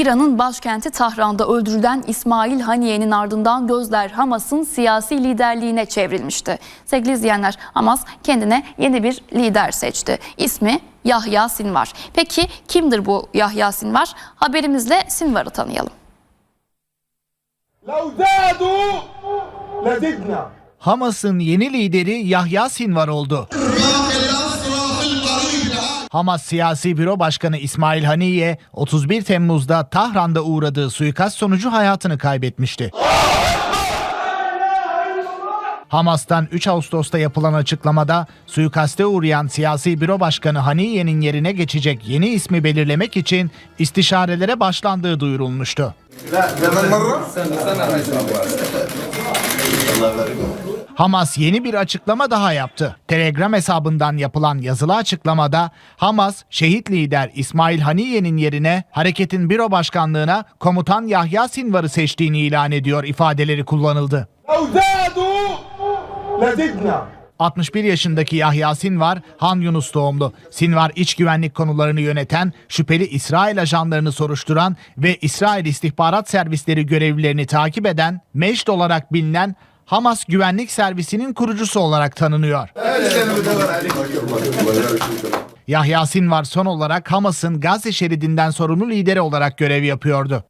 İran'ın başkenti Tahran'da öldürülen İsmail Haniye'nin ardından gözler Hamas'ın siyasi liderliğine çevrilmişti. Sevgili izleyenler Hamas kendine yeni bir lider seçti. İsmi Yahya Sinvar. Peki kimdir bu Yahya Sinvar? Haberimizle Sinvar'ı tanıyalım. Hamas'ın yeni lideri Yahya Sinvar oldu. Hamas Siyasi Büro Başkanı İsmail Haniye 31 Temmuz'da Tahran'da uğradığı suikast sonucu hayatını kaybetmişti. Hamas'tan 3 Ağustos'ta yapılan açıklamada suikaste uğrayan Siyasi Büro Başkanı Haniye'nin yerine geçecek yeni ismi belirlemek için istişarelere başlandığı duyurulmuştu. Hamas yeni bir açıklama daha yaptı. Telegram hesabından yapılan yazılı açıklamada Hamas şehit lider İsmail Haniye'nin yerine hareketin büro başkanlığına komutan Yahya Sinvar'ı seçtiğini ilan ediyor ifadeleri kullanıldı. 61 yaşındaki Yahya Sinvar, Han Yunus doğumlu. Sinvar iç güvenlik konularını yöneten, şüpheli İsrail ajanlarını soruşturan ve İsrail istihbarat servisleri görevlilerini takip eden, meşt olarak bilinen Hamas Güvenlik Servisi'nin kurucusu olarak tanınıyor. Yahya Sinvar son olarak Hamas'ın Gazze şeridinden sorumlu lideri olarak görev yapıyordu.